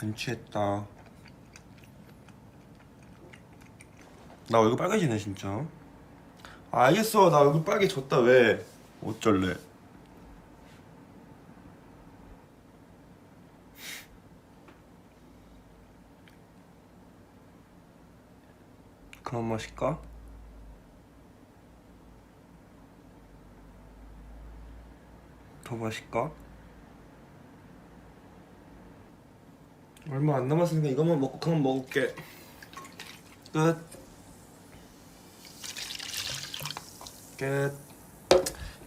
안 취했다. 나 얼굴 빨개지네 진짜. 아, 알겠어. 나 얼굴 빨개졌다 왜? 어쩔래? 그만 마실까? 더 마실까? 얼마 안 남았으니까 이것만 먹고 그만 먹을게. 끝. 끝.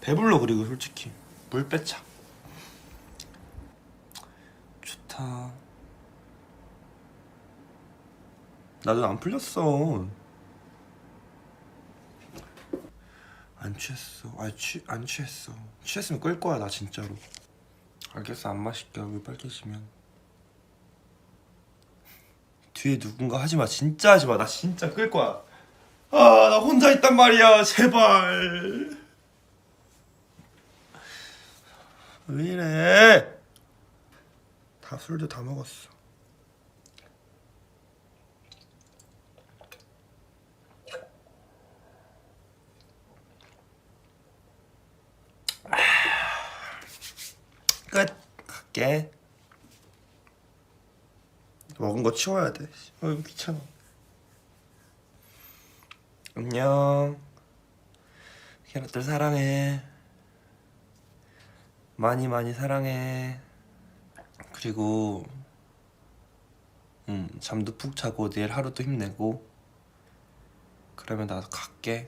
배불러 그리고 솔직히 물 빼자. 좋다. 나도 안 풀렸어. 안 취했어. 아, 취, 안 취했어. 취했으면 끌 거야, 나 진짜로. 알겠어, 안 마실게. 얼굴 빨개지면. 뒤에 누군가 하지 마. 진짜 하지 마. 나 진짜 끌 거야. 아, 나 혼자 있단 말이야. 제발. 왜 이래? 다 술도 다 먹었어. 끝. 갈게. 먹은 거 치워야 돼. 어, 귀찮아. 안녕. 캐럿들 사랑해. 많이 많이 사랑해. 그리고 음, 잠도 푹 자고 내일 하루도 힘내고 그러면 나도 갈게.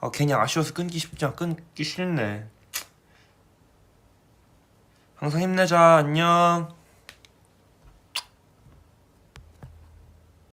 아 괜히 아쉬워서 끊기 쉽지 않 끊기 싫네. 항상 힘내자. 안녕.